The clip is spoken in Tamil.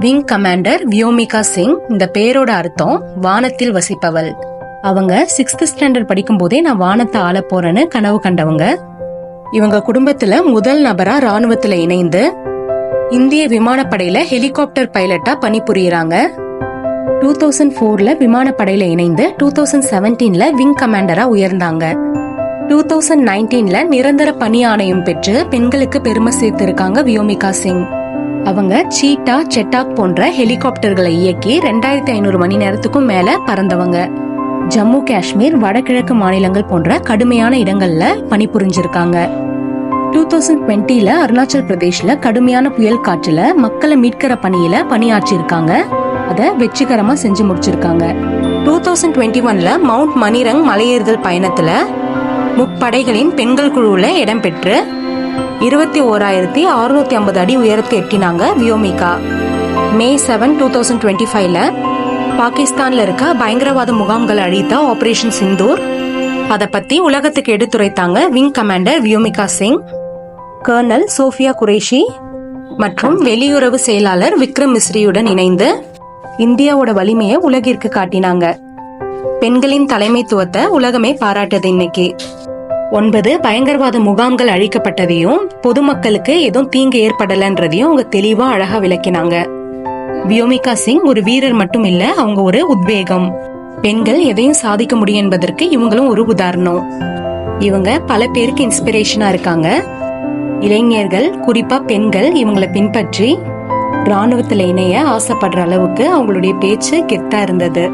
விங் கமாண்டர் வியோமிகா சிங் இந்த பேரோட அர்த்தம் வானத்தில் வசிப்பவள். அவங்க சிக்ஸ்த் ஸ்டாண்டர்ட் படிக்கும் போதே நான் வானத்தை ஆள போறேன்னு கனவு கண்டவங்க. இவங்க குடும்பத்துல முதல் நபரா ராணுவத்துல இணைந்து இந்திய விமானப்படையில ஹெலிகாப்டர் பைலட்டா பணிபுரியறாங்க. டூ தௌசண்ட் ஃபோர்ல விமானப்படையில இணைந்து டூ தௌசண்ட் செவன்டீன்ல விங் கமாண்டரா உயர்ந்தாங்க. டூ தௌசண்ட் நைன்டீன்ல நிரந்தர பணி ஆணையம் பெற்று பெண்களுக்கு பெருமை சேர்த்திருக்காங்க வியோமிகா சிங். அவங்க சீட்டா செட்டாக் போன்ற ஹெலிகாப்டர்களை இயக்கி ரெண்டாயிரத்தி ஐநூறு மணி நேரத்துக்கும் மேல பறந்தவங்க. ஜம்மு காஷ்மீர் வடகிழக்கு மாநிலங்கள் போன்ற கடுமையான இடங்கள்ல பணிபுரிஞ்சிருக்காங்க. டூ தௌசண்ட் டுவெண்ட்டில அருணாச்சல் பிரதேஷ்ல கடுமையான புயல் காற்றுல மக்களை மீட்கிற பணியில பணியாற்றியிருக்காங்க. அதை வெற்றிகரமா செஞ்சு முடிச்சிருக்காங்க. டூ தௌசண்ட் டுவெண்ட்டி ஒன்ல மவுண்ட் மணிரங் மலையேறுதல் பயணத்துல முப்படைகளின் பெண்கள் குழுவுல இடம்பெற்று இருபத்தி ஓராயிரத்தி அறுநூத்தி ஐம்பது அடி உயரத்தை எட்டினாங்க Vyomika. May seven two thousand twenty ஃபைவ்ல பாகிஸ்தான்ல இருக்க பயங்கரவாத முகாம்களை அழித்த ஆபரேஷன் சிந்தூர் அதை பத்தி உலகத்துக்கு எடுத்துரைத்தாங்க wing commander Vyomika Singh colonel Sofia Qureshi மற்றும் வெளியுறவு செயலாளர் விக்ரம் மிஸ்ரியுடன் இணைந்து இந்தியாவோட வலிமையை உலகிற்கு காட்டினாங்க. பெண்களின் தலைமைத்துவத்தை உலகமே பாராட்டுது இன்னைக்கு. ஒன்பது பயங்கரவாத முகாம்கள் அழிக்கப்பட்டதையும் பொதுமக்களுக்கு எதுவும் தீங்கு ஏற்படலன்றதையும் அவங்க தெளிவா அழகா விளக்கினாங்க. வியோமிகா சிங் ஒரு வீரர் மட்டும் இல்ல அவங்க ஒரு உத்வேகம். பெண்கள் எதையும் சாதிக்க முடியும் என்பதற்கு இவங்களும் ஒரு உதாரணம். இவங்க பல பேருக்கு இன்ஸ்பிரேஷனா இருக்காங்க. இளைஞர்கள் குறிப்பா பெண்கள் இவங்களை பின்பற்றி ராணுவத்துல இணைய ஆசைப்படுற அளவுக்கு அவங்களுடைய பேச்சு கெத்தா இருந்தது.